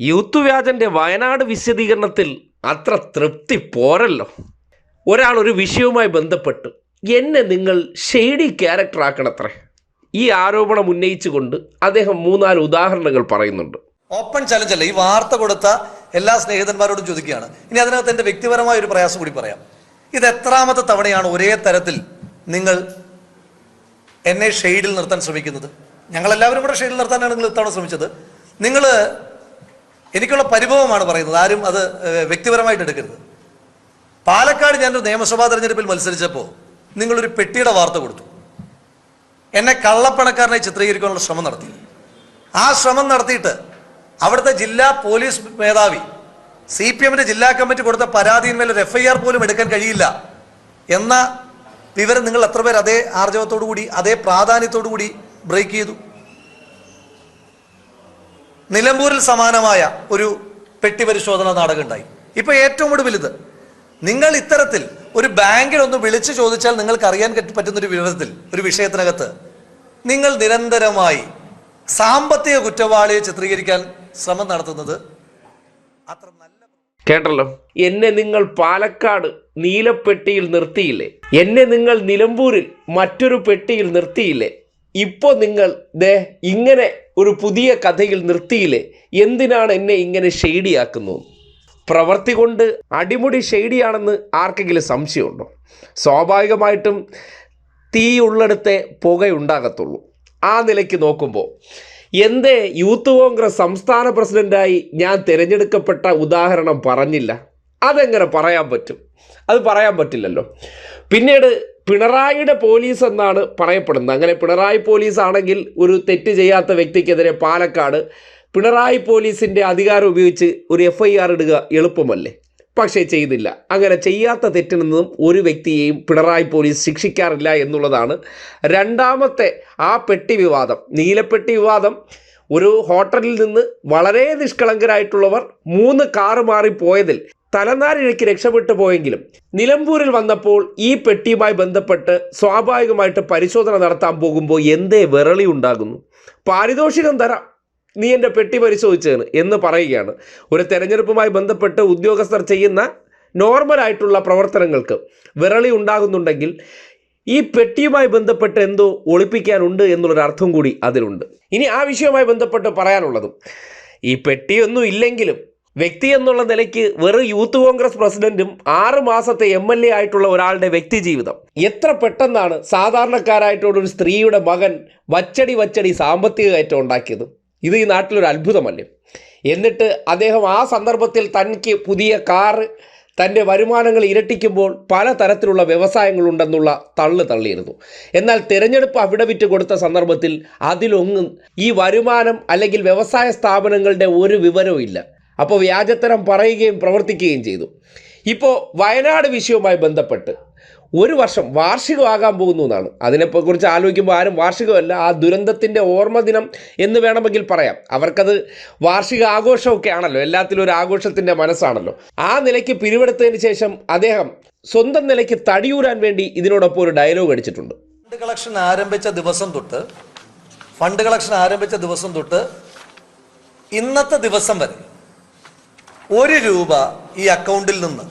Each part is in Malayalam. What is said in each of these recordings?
യൂത്ത് വ്യാജന്റെ വയനാട് വിശദീകരണത്തിൽ അത്ര തൃപ്തി പോരല്ലോ. ഒരാൾ ഒരു വിഷയവുമായി ബന്ധപ്പെട്ട് എന്നെ നിങ്ങൾ ഷെയ്ഡി ക്യാരക്ടർ ആക്കണത്രേ ഈ ആരോപണം ഉന്നയിച്ചുകൊണ്ട് അദ്ദേഹം മൂന്നാൽ ഉദാഹരണങ്ങൾ പറയുന്നുണ്ട്. ഓപ്പൺ ചലഞ്ച് അല്ല ഈ വാർത്ത കൊടുത്ത എല്ലാ സ്നേഹിതന്മാരോടും ചോദിക്കുകയാണ്. ഇനി അതിനകത്ത് എന്റെ വ്യക്തിപരമായ ഒരു പ്രയാസം കൂടി പറയാം. ഇത് എത്രാമത്തെ തവണയാണ് ഒരേ തരത്തിൽ നിങ്ങൾ എന്നെ ഷെയ്ഡിൽ നിർത്താൻ ശ്രമിക്കുന്നത്? ഞങ്ങളെല്ലാവരും കൂടെ ഷെയ്ഡിൽ നിർത്താനാണ് നിങ്ങൾ ഇത്തവണ ശ്രമിച്ചത്. നിങ്ങൾ എനിക്കുള്ള പരിഭവമാണ് പറയുന്നത്. ആരും അത് വ്യക്തിപരമായിട്ട് എടുക്കരുത്. പാലക്കാട് ഞാനൊരു നിയമസഭാ തെരഞ്ഞെടുപ്പിൽ മത്സരിച്ചപ്പോൾ നിങ്ങളൊരു പെട്ടിയുടെ വാർത്ത കൊടുത്തു. എന്നെ കള്ളപ്പണക്കാരനെ ചിത്രീകരിക്കാനുള്ള ശ്രമം നടത്തി. ആ ശ്രമം നടത്തിയിട്ട് അവിടുത്തെ ജില്ലാ പോലീസ് മേധാവി സി പി എമ്മിന്റെ ജില്ലാ കമ്മിറ്റി കൊടുത്ത പരാതിയിന്മേൽ ഒരു എഫ് ഐ ആർ പോലും എടുക്കാൻ കഴിയില്ല എന്ന വിവരം നിങ്ങൾ എത്ര പേർ അതേ ആർജവത്തോടു കൂടി അതേ പ്രാധാന്യത്തോടു കൂടി ബ്രേക്ക് ചെയ്തു. നിലമ്പൂരിൽ സമാനമായ ഒരു പെട്ടി പരിശോധന നാടകം ഉണ്ടായി ഇപ്പൊ ഏറ്റവും ഒടുവിൽ ഇത് നിങ്ങൾ ഇത്തരത്തിൽ ഒരു ബാങ്കിൽ ഒന്ന് വിളിച്ചു ചോദിച്ചാൽ നിങ്ങൾക്ക് അറിയാൻ പറ്റുന്ന ഒരു വിവരത്തിൽ ഒരു വിഷയത്തിനകത്ത് നിങ്ങൾ നിരന്തരമായി സാമ്പത്തിക കുറ്റവാളിയെ ചിത്രീകരിക്കാൻ ശ്രമം നടത്തുന്നത് അത്ര നല്ല കേട്ടല്ലോ? എന്നെ നിങ്ങൾ പാലക്കാട് നീലപ്പെട്ടിയിൽ നിർത്തിയില്ലേ? എന്നെ നിങ്ങൾ നിലമ്പൂരിൽ മറ്റൊരു പെട്ടിയിൽ നിർത്തിയില്ലേ? ഇപ്പോൾ നിങ്ങൾ ദേ ഇങ്ങനെ ഒരു പുതിയ കഥയിൽ നിർത്തിയില്ലേ? എന്തിനാണ് എന്നെ ഇങ്ങനെ ഷെയ്ഡിയാക്കുന്നത് പ്രവൃത്തി കൊണ്ട് അടിമുടി ഷെയ്ഡിയാണെന്ന് ആർക്കെങ്കിലും സംശയമുണ്ടോ? സ്വാഭാവികമായിട്ടും തീ ഉള്ളിടത്തെ പുകയുണ്ടാകത്തുള്ളൂ. ആ നിലയ്ക്ക് നോക്കുമ്പോൾ എന്റെ യൂത്ത് കോൺഗ്രസ് സംസ്ഥാന പ്രസിഡന്റായി ഞാൻ തിരഞ്ഞെടുക്കപ്പെട്ട ഉദാഹരണം പറഞ്ഞില്ല. അതെങ്ങനെ പറയാൻ പറ്റും? അത് പറയാൻ പറ്റില്ലല്ലോ. പിന്നീട് പിണറായിയുടെ പോലീസ് എന്നാണ് പറയപ്പെടുന്നത്. അങ്ങനെ പിണറായി പോലീസ് ആണെങ്കിൽ ഒരു തെറ്റ് ചെയ്യാത്ത വ്യക്തിക്കെതിരെ പാലക്കാട് പിണറായി പോലീസിന്റെ അധികാരം ഉപയോഗിച്ച് ഒരു എഫ് ഐ ആർ ഇടുക എളുപ്പമല്ലേ? പക്ഷേ ചെയ്തില്ല. അങ്ങനെ ചെയ്യാത്ത തെറ്റിൽ നിന്നും ഒരു വ്യക്തിയെയും പിണറായി പോലീസ് ശിക്ഷിക്കാറില്ല എന്നുള്ളതാണ് രണ്ടാമത്തെ ആ പെട്ടി വിവാദം. നീലപ്പെട്ടി വിവാദം. ഒരു ഹോട്ടലിൽ നിന്ന് വളരെ നിഷ്കളങ്കരായിട്ടുള്ളവർ മൂന്ന് കാറ് മാറി പോയതിൽ തലനാരിഴയ്ക്ക് രക്ഷപ്പെട്ടു പോയെങ്കിലും നിലമ്പൂരിൽ വന്നപ്പോൾ ഈ പെട്ടിയുമായി ബന്ധപ്പെട്ട് സ്വാഭാവികമായിട്ട് പരിശോധന നടത്താൻ പോകുമ്പോൾ എന്തേ വിറളി ഉണ്ടാകുന്നു? പാരിതോഷികം തരാം. നീ എന്റെ പെട്ടി പരിശോധിച്ചതിന് എന്ന് പറയുകയാണ്. ഒരു തെരഞ്ഞെടുപ്പുമായി ബന്ധപ്പെട്ട് ഉദ്യോഗസ്ഥർ ചെയ്യുന്ന നോർമലായിട്ടുള്ള പ്രവർത്തനങ്ങൾക്ക് വിറളി ഉണ്ടാകുന്നുണ്ടെങ്കിൽ ഈ പെട്ടിയുമായി ബന്ധപ്പെട്ട് എന്തോ ഒളിപ്പിക്കാനുണ്ട് എന്നുള്ളൊരർത്ഥം കൂടി അതിലുണ്ട്. ഇനി ആ വിഷയവുമായി ബന്ധപ്പെട്ട് പറയാനുള്ളതും ഈ പെട്ടിയൊന്നും ഇല്ലെങ്കിലും വ്യക്തി എന്നുള്ള നിലയ്ക്ക് വെറും യൂത്ത് കോൺഗ്രസ് പ്രസിഡന്റും ആറ് മാസത്തെ എം എൽ എ ആയിട്ടുള്ള ഒരാളുടെ വ്യക്തി ജീവിതം. എത്ര പെട്ടെന്നാണ് സാധാരണക്കാരായിട്ടുള്ള ഒരു സ്ത്രീയുടെ മകൻ വച്ചടി വച്ചടി സാമ്പത്തിക കയറ്റം ഉണ്ടാക്കിയത്? ഇത് ഈ നാട്ടിലൊരു അത്ഭുതമല്ലേ? എന്നിട്ട് അദ്ദേഹം ആ സന്ദർഭത്തിൽ തനിക്ക് പുതിയ കാറ് തന്റെ വരുമാനങ്ങൾ ഇരട്ടിക്കുമ്പോൾ പല തരത്തിലുള്ള വ്യവസായങ്ങളുണ്ടെന്നുള്ള തള്ളു തള്ളിയിരുന്നു. എന്നാൽ തിരഞ്ഞെടുപ്പ് അഫിഡവിറ്റ് കൊടുത്ത സന്ദർഭത്തിൽ അതിലൊന്നും ഈ വരുമാനം അല്ലെങ്കിൽ വ്യവസായ സ്ഥാപനങ്ങളുടെ ഒരു വിവരവും ഇല്ല. അപ്പോൾ വ്യാജത്തരം പറയുകയും പ്രവർത്തിക്കുകയും ചെയ്തു. ഇപ്പോൾ വയനാട് വിഷയവുമായി ബന്ധപ്പെട്ട് ഒരു വർഷം വാർഷികമാകാൻ പോകുന്നു എന്നാണ്. അതിനെക്കുറിച്ച് ആലോചിക്കുമ്പോൾ ആരും വാർഷികമല്ല ആ ദുരന്തത്തിന്റെ ഓർമ്മ ദിനം എന്ന് വേണമെങ്കിൽ പറയാം. അവർക്കത് വാർഷിക ആഘോഷമൊക്കെ ആണല്ലോ എല്ലാത്തിലും ഒരു ആഘോഷത്തിന്റെ മനസ്സാണല്ലോ. ആ നിലയ്ക്ക് പിരിവെടുത്തതിന് ശേഷം അദ്ദേഹം സ്വന്തം നിലയ്ക്ക് തടിയൂരാൻ വേണ്ടി ഇതിനോടൊപ്പം ഒരു ഡയലോഗ് അടിച്ചിട്ടുണ്ട്. ഫണ്ട് കളക്ഷൻ ആരംഭിച്ച ദിവസം തൊട്ട് ഫണ്ട് കളക്ഷൻ ആരംഭിച്ച ദിവസം തൊട്ട് ഇന്നത്തെ ദിവസം വരെ ഒരു രൂപ ഈ അക്കൗണ്ടിൽ നിന്ന്.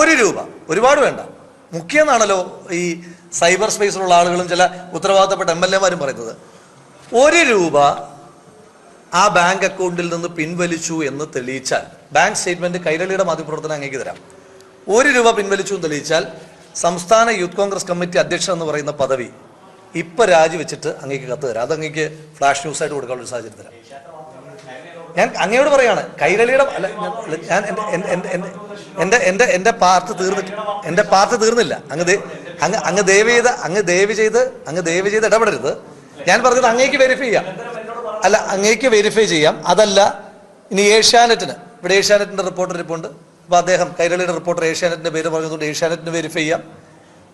ഒരു രൂപ. ഒരുപാട് വേണ്ട. മുഖ്യമെന്നാണല്ലോ ഈ സൈബർ സ്പേസിലുള്ള ആളുകളും ചില ഉത്തരവാദിത്തപ്പെട്ട എം എൽ എമാരും പറയുന്നത്. ഒരു രൂപ ആ ബാങ്ക് അക്കൗണ്ടിൽ നിന്ന് പിൻവലിച്ചു എന്ന് തെളിയിച്ചാൽ ബാങ്ക് സ്റ്റേറ്റ്മെന്റ് കൈരളിയുടെ മാധ്യമപ്രവർത്തനം അങ്ങേക്ക് തരാം. ഒരു രൂപ പിൻവലിച്ചു എന്ന് തെളിയിച്ചാൽ സംസ്ഥാന യൂത്ത് കോൺഗ്രസ് കമ്മിറ്റി അധ്യക്ഷൻ എന്ന് പറയുന്ന പദവി ഇപ്പൊ രാജിവെച്ചിട്ട് അങ്ങേക്ക് കത്ത് തരാം. അത് അങ്ങേക്ക് ഫ്ലാഷ് ന്യൂസ് ആയിട്ട് കൊടുക്കാനുള്ള ഒരു സാഹചര്യം തരാം. ഞാൻ അങ്ങയോട് പറയാണ് കൈരളിയുടെ അല്ല ഞാൻ- എന്റെ എന്റെ- എന്റെ- പാർട്ട് തീർന്നിട്ട് എന്റെ പാർട്ട് തീർന്നില്ല. അങ്ങ് അങ്ങ് അങ്ങ് ദയവ് ചെയ്ത് അങ്ങ് ദയവ് ചെയ്ത് അങ്ങ് ദയവ് ചെയ്ത് ഇടപെടരുത്. ഞാൻ പറഞ്ഞത് അങ്ങേക്ക് വെരിഫൈ ചെയ്യാം. അല്ല അങ്ങേക്ക് വെരിഫൈ ചെയ്യാം. അതല്ല ഇനി ഏഷ്യാനെറ്റിന് ഇവിടെ ഏഷ്യാനെറ്റിന്റെ റിപ്പോർട്ടർ ഇരിപ്പുണ്ട്. അപ്പൊ അദ്ദേഹം കൈരളിയുടെ റിപ്പോർട്ടർ ഏഷ്യാനെറ്റിന്റെ പേര് പറഞ്ഞതുകൊണ്ട് ഏഷ്യാനെറ്റിന് വെരിഫൈ ചെയ്യാം.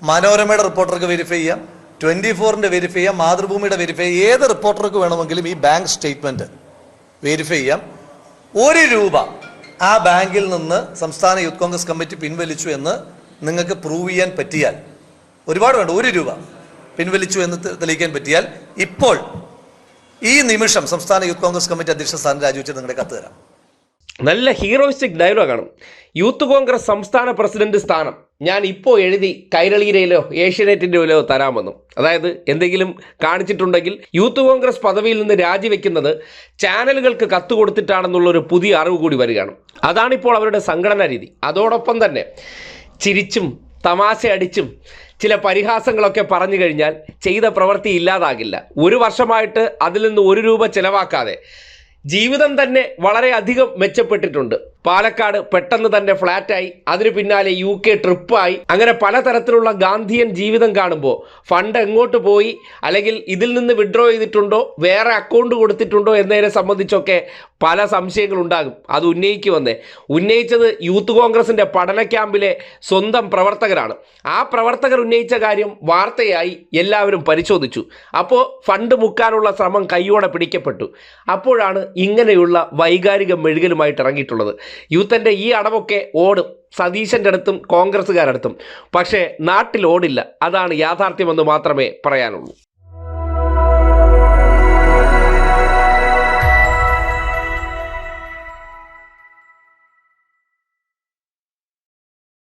മനോരമയുടെ റിപ്പോർട്ടർക്ക് വെരിഫൈ ചെയ്യാം. ട്വന്റി ഫോറിന്റെ വെരിഫൈ ചെയ്യാം. മാതൃഭൂമിയുടെ വെരിഫൈ ഏത് റിപ്പോർട്ടർക്ക് വേണമെങ്കിലും ഈ ബാങ്ക് സ്റ്റേറ്റ്മെന്റ് വെരിഫൈ ചെയ്യാം. ഒരു രൂപ ആ ബാങ്കിൽ നിന്ന് സംസ്ഥാന യൂത്ത് കോൺഗ്രസ് കമ്മിറ്റി പിൻവലിച്ചു എന്ന് നിങ്ങൾക്ക് പ്രൂവ് ചെയ്യാൻ പറ്റിയാൽ ഒരുപാട് വേണ്ട ഒരു രൂപ പിൻവലിച്ചു എന്ന് തെളിയിക്കാൻ പറ്റിയാൽ ഇപ്പോൾ ഈ നിമിഷം സംസ്ഥാന യൂത്ത് കോൺഗ്രസ് കമ്മിറ്റി അധ്യക്ഷ സ്ഥാനം രാജിവെച്ച് നിങ്ങളുടെ കത്ത് തരാം. നല്ല ഹീറോയിസ്റ്റിക് ഡയലോഗാണ് യൂത്ത് കോൺഗ്രസ് സംസ്ഥാന പ്രസിഡന്റ് സ്ഥാനം. ഞാൻ ഇപ്പോൾ എഴുതി കൈരളീരയിലോ ഏഷ്യനെറ്റിന്റെയിലോ തരാമെന്നും. അതായത് എന്തെങ്കിലും കാണിച്ചിട്ടുണ്ടെങ്കിൽ യൂത്ത് കോൺഗ്രസ് പദവിയിൽ നിന്ന് രാജിവെക്കുന്നത് ചാനലുകൾക്ക് കത്ത് കൊടുത്തിട്ടാണെന്നുള്ളൊരു പുതിയ അറിവ് കൂടി വരികയാണ്. അതാണിപ്പോൾ അവരുടെ സംഘടനാ രീതി. അതോടൊപ്പം തന്നെ ചിരിച്ചും തമാശ അടിച്ചും ചില പരിഹാസങ്ങളൊക്കെ പറഞ്ഞു കഴിഞ്ഞാൽ ചെയ്ത പ്രവൃത്തി ഇല്ലാതാകില്ല. ഒരു വർഷമായിട്ട് അതിൽ നിന്ന് ഒരു രൂപ ചിലവാക്കാതെ ജീവിതം തന്നെ വളരെയധികം മെച്ചപ്പെട്ടിട്ടുണ്ട്. പാലക്കാട് പെട്ടെന്ന് തന്നെ ഫ്ലാറ്റായി. അതിനു പിന്നാലെ യു കെ ട്രിപ്പായി. അങ്ങനെ പലതരത്തിലുള്ള ഗാന്ധിയൻ ജീവിതം കാണുമ്പോൾ ഫണ്ട് എങ്ങോട്ട് പോയി? അല്ലെങ്കിൽ ഇതിൽ നിന്ന് വിഡ്രോ ചെയ്തിട്ടുണ്ടോ? വേറെ അക്കൗണ്ട് കൊടുത്തിട്ടുണ്ടോ? എന്നതിനെ സംബന്ധിച്ചൊക്കെ പല സംശയങ്ങളുണ്ടാകും അത് ഉന്നയിക്കു വന്നേ. ഉന്നയിച്ചത് യൂത്ത് കോൺഗ്രസിന്റെ പഠന ക്യാമ്പിലെ സ്വന്തം പ്രവർത്തകരാണ്. ആ പ്രവർത്തകർ ഉന്നയിച്ച കാര്യം വാർത്തയായി എല്ലാവരും പരിശോധിച്ചു. അപ്പോൾ ഫണ്ട് മുക്കാനുള്ള ശ്രമം കൈയോടെ പിടിക്കപ്പെട്ടു. അപ്പോഴാണ് ഇങ്ങനെയുള്ള വൈകാരിക മെഴുകലുമായിട്ട് ഇറങ്ങിയിട്ടുള്ളത്. യൂത്തന്റെ ഈ അടവൊക്കെ ഓടും. സതീശന്റെ അടുത്തും കോൺഗ്രസ്സുകാരടുത്തും. പക്ഷേ നാട്ടിൽ ഓടില്ല. അതാണ് യാഥാർത്ഥ്യമെന്ന് മാത്രമേ പറയാനുള്ളൂ.